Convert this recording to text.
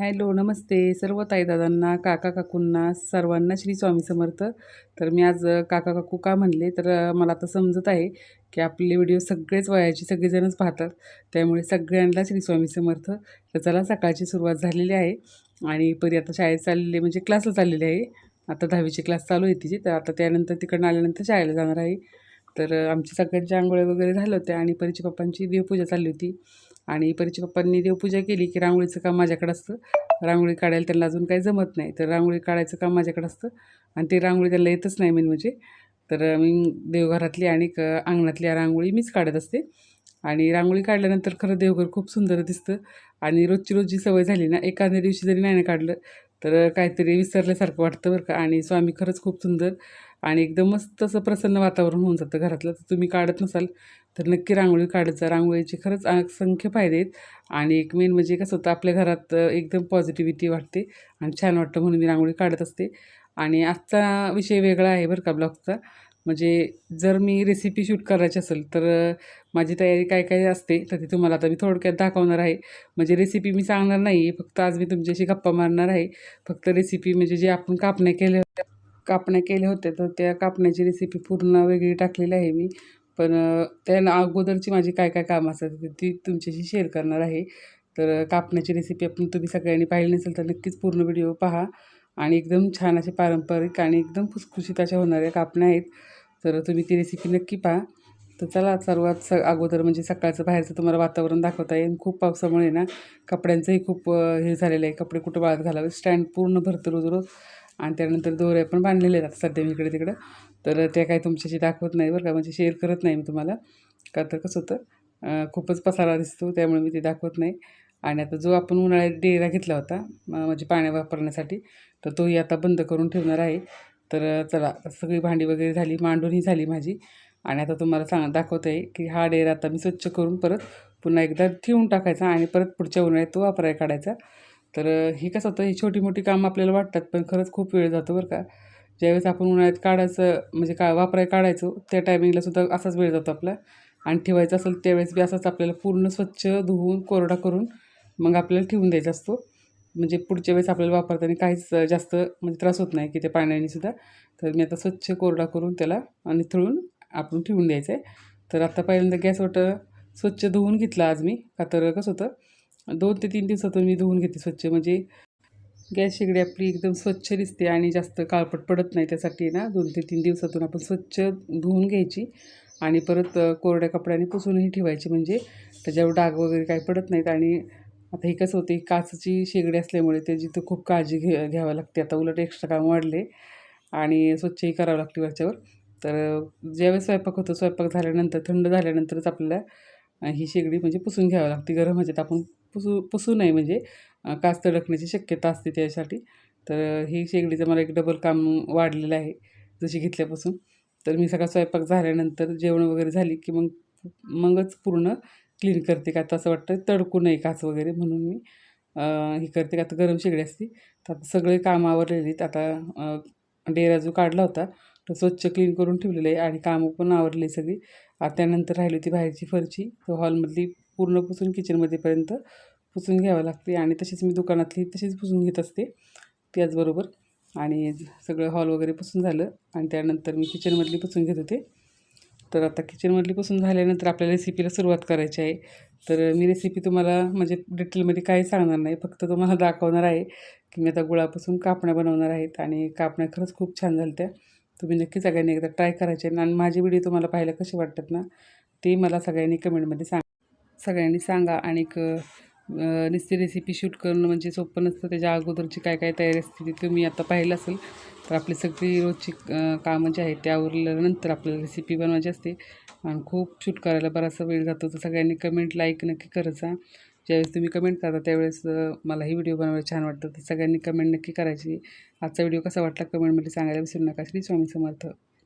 Hello नमस्ते. सर्व ताईदादांना काका काकूंना सर्वांना श्री स्वामी समर्थ. तर मी आज काका काकू का म्हणले? तर मला आता समजत आहे की आपले व्हिडिओ सगळेच वयाचे सगळेजणच पाहतात. त्यामुळे सगळ्यांना श्री स्वामी समर्थ. तर चला सकाळची सुरुवात झालेली आहे. आणि परी आता शाळेत चाललेली म्हणजे क्लासला चाललेली आहे. आता दहावीची क्लास चालू आहे तिची. तर आता त्यानंतर तिकडनं आल्यानंतर शाळेला जाणार आहे. तर आमच्या आमची सगळ्यांच्या आंघोळ्या वगैरे झालं होत्या आणि परीच्या पप्पांची देवपूजा चालली होती. आणि परीची पप्पांनी देवपूजा केली की रांगोळीचं काम माझ्याकडे असतं. रांगोळी काढायला त्यांना अजून काही जमत नाही. तर रांगोळी काढायचं काम माझ्याकडे असतं. आणि ते रांगोळी त्यांना येतच नाही मेन म्हणजे. तर मी देवघरातली आणि क अंगणातल्या रांगोळी मीच काढत असते. आणि रांगोळी काढल्यानंतर खरं देवघर खूप सुंदर दिसतं. आणि रोजची रोजची सवय झाली ना एखाद्या दिवशी जरी नाही ना काढलं तर काहीतरी विसरल्यासारखं वाटतं बरं का. आणि स्वामी खरंच खूप सुंदर आणि एकदम मस्त असं प्रसन्न वातावरण होऊन जातं घरातलं. तर तुम्ही काढत नसाल तर नक्की रांगोळी काढत जा. रांगोळीचे खरंच असंख्य फायदे आहेत. आणि एक मेन म्हणजे कसं होतं आपल्या घरात एकदम पॉझिटिव्हिटी वाटते आणि छान वाटतं म्हणून मी रांगोळी काढत असते. आणि आजचा विषय वेगळा आहे बरं का ब्लॉगचा. म्हणजे जर मी रेसिपी शूट करायची असेल तर माझी तयारी काय काय असते तर ती तुम्हाला आता मी थोडक्यात दाखवणार आहे. म्हणजे रेसिपी मी सांगणार नाही आहे फक्त आज मी तुमच्याशी गप्पा मारणार आहे. फक्त रेसिपी म्हणजे जे आपण कापण्या केल्या होत्या कापण्या केल्या होत्या तर त्या कापण्याची रेसिपी पूर्ण वेगळी टाकलेली आहे मी. पण त्या अगोदरची माझी काय काय कामं असतात ती- ती तुमच्याशी शेअर करणार आहे. तर कापण्याची रेसिपी आपण तुम्ही सगळ्यांनी पाहिली नसेल तर नक्कीच पूर्ण व्हिडिओ पहा. आणि एकदम छान असे पारंपरिक आणि एकदम खुसखुशीत अशा होणाऱ्या कापण्या आहेत. तर तुम्ही ती रेसिपी नक्की पहा. तर चला सर्वात स अगोदर म्हणजे सकाळचं बाहेरचं तुम्हाला वातावरण दाखवता येईल. खूप पावसामुळे ना कपड्यांचंही खूप हे झालेलं आहे. कपडे कुठं वाळत घालावे? स्टँड पूर्ण भरतं रोज रोज आणि त्यानंतर दोऱ्या पण बांधलेल्या आहेत सध्या मी इकडे तिकडं. तर त्या काही तुमच्याशी दाखवत नाही बरं का म्हणजे शेअर करत नाही मी तुम्हाला. का तर कसं होतं खूपच पसारा दिसतो त्यामुळे मी ते दाखवत नाही. आणि आता जो आपण उन्हाळ्यात डेरा घेतला होता म्हणजे पाण्या वापरण्यासाठी तर तोही आता बंद करून ठेवणार आहे. तर चला सगळी भांडी वगैरे झाली मांडूनही झाली माझी. आणि आता तुम्हाला सांग दाखवत आहे की हा डेरा आता मी स्वच्छ करून परत पुन्हा एकदा ठेवून टाकायचा आणि परत पुढच्या उन्हाळ्यात तो वापरायला काढायचा. तर हे कसं होतं ही छोटी मोठी कामं आपल्याला वाटतात पण खरंच खूप वेळ जातो बरं का. ज्यावेळेस आपण उन्हाळ्यात काढायचं म्हणजे का वापरायला काढायचो त्या टायमिंगला सुद्धा असाच वेळ जातो आपला. आणि ठेवायचं असेल त्यावेळेस बी असंच आपल्याला पूर्ण स्वच्छ धुवून कोरडा करून मग आपल्याला ठेवून द्यायचा असतो. म्हणजे पुढच्या वेळेस आपल्याला वापरताना काहीच जास्त म्हणजे त्रास होत नाही की त्या पाण्याने सुद्धा. तर मी आता स्वच्छ कोरडा करून त्याला आणि थळून आपण ठेवून द्यायचं आहे तर आता पहिल्यांदा गॅसवर स्वच्छ धुवून घेतला आज मी. का तर कसं होतं दोन ते तीन दिवसातून मी धुवून घेते स्वच्छ. म्हणजे गॅस शेगडी आपली एकदम स्वच्छ दिसते आणि जास्त काळपट पडत नाही त्यासाठी ना दोन ते तीन दिवसातून आपण स्वच्छ धुवून घ्यायची आणि परत कोरड्या कपड्याने पुसूनही ठेवायची. म्हणजे त्याच्यावर डाग वगैरे काही पडत नाहीत आणि आता हे कसं होते काचची शेगडी असल्यामुळे त्याची तर खूप काळजी घे घ्यावी लागते. आता उलट एक्स्ट्रा काम वाढले आणि स्वच्छही करावं लागते वरच्यावर. तर ज्यावेळेस स्वयंपाक होतो स्वयंपाक झाल्यानंतर थंड झाल्यानंतरच आपल्याला ही शेगडी म्हणजे पुसून घ्यावी लागते. गरम ह्याच्यात आपण पुसू पुसू नये म्हणजे काच तडकण्याची शक्यता असते त्यासाठी तर ही शेगडीचं मला एक डबल काम वाढलेलं आहे जशी घेतल्यापासून. तर मी सगळा स्वयंपाक झाल्यानंतर जेवण वगैरे झाली की मग मगच पूर्ण क्लीन करते का? तर असं वाटतं तडकू नये काच वगैरे म्हणून मी हे करते का? तर गरम शेगडी असते. तर आता सगळे काम आवरलेली आहेत. आता डेरा जो काढला होता तो स्वच्छ क्लीन करून ठेवलेलं आहे आणि कामं पण आवरले सगळी. आता त्यानंतर राहिली होती बाहेरची फरची. तो हॉलमधली पूर्ण पुसून किचनमध्येपर्यंत पुसून घ्यावं लागते. आणि तशीच मी दुकानातली तशीच पुसून घेत असते. त्याचबरोबर आणि सगळं हॉल वगैरे पुसून झालं आणि त्यानंतर मी किचनमधली पुसून घेत होते. तर आता किचनमधली पुसून झाल्यानंतर आपल्या रेसिपीला सुरुवात करायची आहे. तर मी रेसिपी तुम्हाला म्हणजे डिटेलमध्ये काही सांगणार नाही. फक्त तुम्हाला दाखवणार आहे की मी आता गुळापासून कापण्या बनवणार आहेत आणि कापण्या खरंच खूप छान झाल्या त्या तुम्ही नक्की सगळ्यांनी एकदा ट्राय करायचे. आणि माझे व्हिडिओ तुम्हाला पाहायला कसे वाटतात ना ते मला सगळ्यांनी कमेंटमध्ये सांग. सगळ्यांनी सांगा आणि क नुसती रेसिपी शूट करणं म्हणजे सोपं नसतं. त्याच्या अगोदरची काय काय तयारी असते ती तुम्ही आता पाहिलं असेल तर आपली सगळी रोजची कामं जी आहेत त्या आवरल्यानंतर आपल्याला रेसिपी बनवायची असते. आणि खूप शूट करायला बराचसा वेळ जातो. तर सगळ्यांनी कमेंट लाईक नक्की करत जा. ज्यावेळेस तुम्ही कमेंट करता त्यावेळेस मला ही व्हिडिओ बनवायला छान वाटतं. तर सगळ्यांनी कमेंट नक्की करायची. आजचा व्हिडिओ कसा वाटला कमेंटमध्ये सांगायला विसरू नका. श्री स्वामी समर्थ.